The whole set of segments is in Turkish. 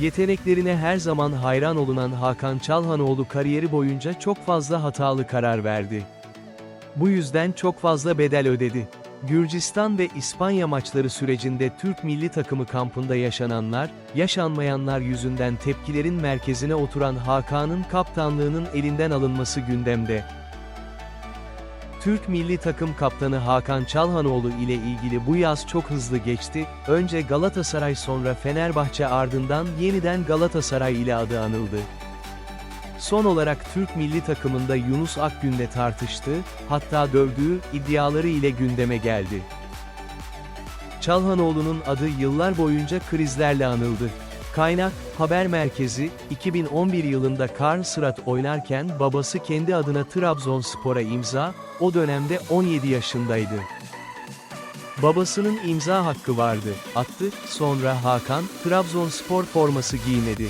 Yeteneklerine her zaman hayran olunan Hakan Çalhanoğlu kariyeri boyunca çok fazla hatalı karar verdi. Bu yüzden çok fazla bedel ödedi. Gürcistan ve İspanya maçları sürecinde Türk milli takımı kampında yaşananlar, yaşanmayanlar yüzünden tepkilerin merkezine oturan Hakan'ın kaptanlığının elinden alınması gündemde. Türk milli takım kaptanı Hakan Çalhanoğlu ile ilgili bu yaz çok hızlı geçti, önce Galatasaray sonra Fenerbahçe ardından yeniden Galatasaray ile adı anıldı. Son olarak Türk milli takımında Yunus Akgün'le tartıştığı, hatta dövdüğü iddiaları ile gündeme geldi. Çalhanoğlu'nun adı yıllar boyunca krizlerle anıldı. Kaynak, haber merkezi, 2011 yılında Karl Sırat oynarken babası kendi adına Trabzonspor'a imza, o dönemde 17 yaşındaydı. Babasının imza hakkı vardı, attı, sonra Hakan, Trabzonspor forması giymedi.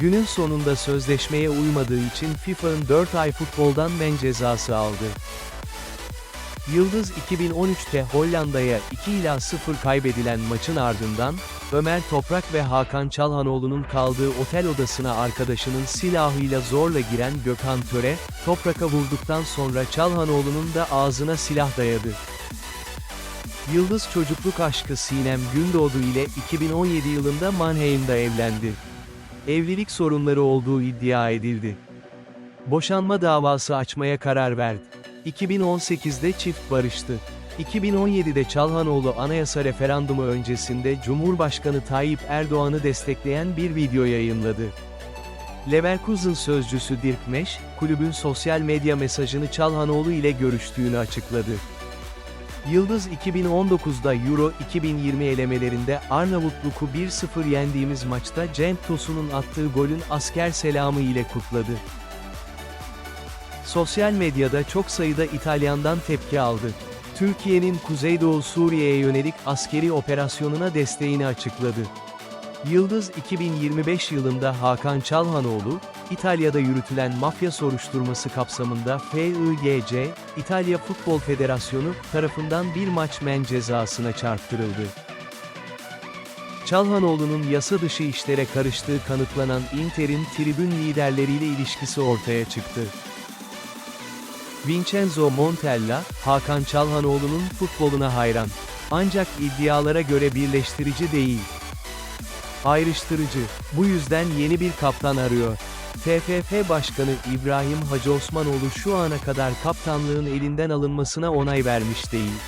Günün sonunda sözleşmeye uymadığı için FIFA'nın 4 ay futboldan men cezası aldı. Yıldız 2013'te Hollanda'ya 2 ila 0 kaybedilen maçın ardından, Ömer Toprak ve Hakan Çalhanoğlu'nun kaldığı otel odasına arkadaşının silahıyla zorla giren Gökhan Töre, Toprak'a vurduktan sonra Çalhanoğlu'nun da ağzına silah dayadı. Yıldız çocukluk aşkı Sinem Gündoğdu ile 2017 yılında Mannheim'da evlendi. Evlilik sorunları olduğu iddia edildi. Boşanma davası açmaya karar verdi. 2018'de çift barıştı. 2017'de Çalhanoğlu anayasa referandumu öncesinde Cumhurbaşkanı Tayyip Erdoğan'ı destekleyen bir video yayınladı. Leverkusen sözcüsü Dirk Meş, kulübün sosyal medya mesajını Çalhanoğlu ile görüştüğünü açıkladı. Yıldız 2019'da Euro 2020 elemelerinde Arnavutluk'u 1-0 yendiğimiz maçta Cenk Tosun'un attığı golün asker selamı ile kutladı. Sosyal medyada çok sayıda İtalyandan tepki aldı. Türkiye'nin Kuzeydoğu Suriye'ye yönelik askeri operasyonuna desteğini açıkladı. Yıldız 2025 yılında Hakan Çalhanoğlu, İtalya'da yürütülen mafya soruşturması kapsamında FIGC, İtalya Futbol Federasyonu, tarafından bir maç men cezasına çarptırıldı. Çalhanoğlu'nun yasa dışı işlere karıştığı kanıtlanan Inter'in tribün liderleriyle ilişkisi ortaya çıktı. Vincenzo Montella, Hakan Çalhanoğlu'nun futboluna hayran. Ancak iddialara göre birleştirici değil. Ayrıştırıcı. Bu yüzden yeni bir kaptan arıyor. TFF Başkanı İbrahim Hacı Osmanoğlu şu ana kadar kaptanlığın elinden alınmasına onay vermiş değil.